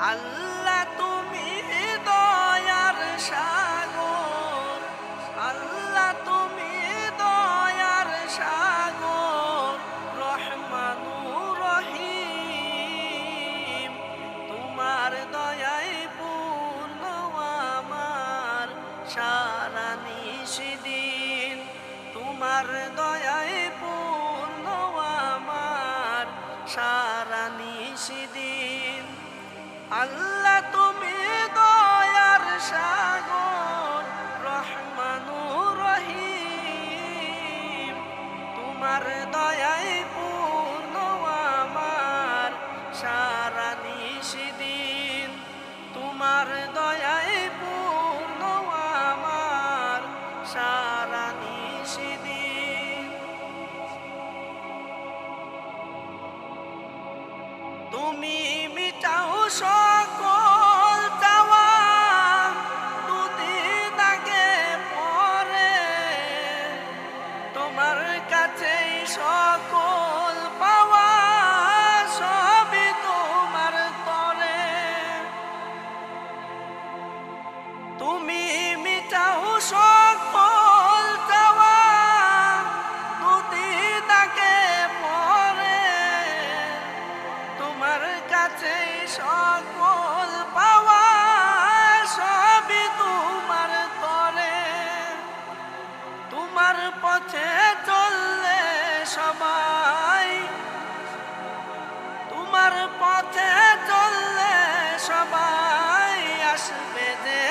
আল্লাহ তুমি দয়ার সাগর। আল্লাহ তুমি দয়ার সাগর। রহমানুর রহিম। তোমার দয়ায় পূর্ণ আমার সারা নিশিদিন। তোমার দয়ায় পূর্ণ আমার সারা নিশিদিন। আল্লাহ তুমি দয়ার সাগর তুমি মিটাও সকল চাওয়া দুদিন আগে পরে। তোমার কাছে সকল পাওয়া, সবই তোমার তরে। তোমার পথে চললে সবাই, তোমার পথে চললে সবাই আসবে।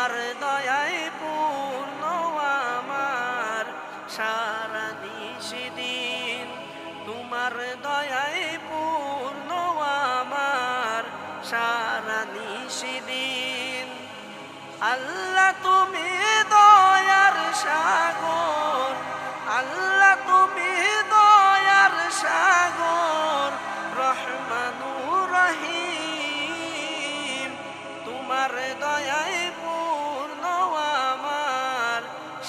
তোমার দয়াই পূর্ণ আমার। সারা নিশিদিন তোমার দয়াই পূর্ণ আমার। সারা নিশিদিন আল্লাহ তুমি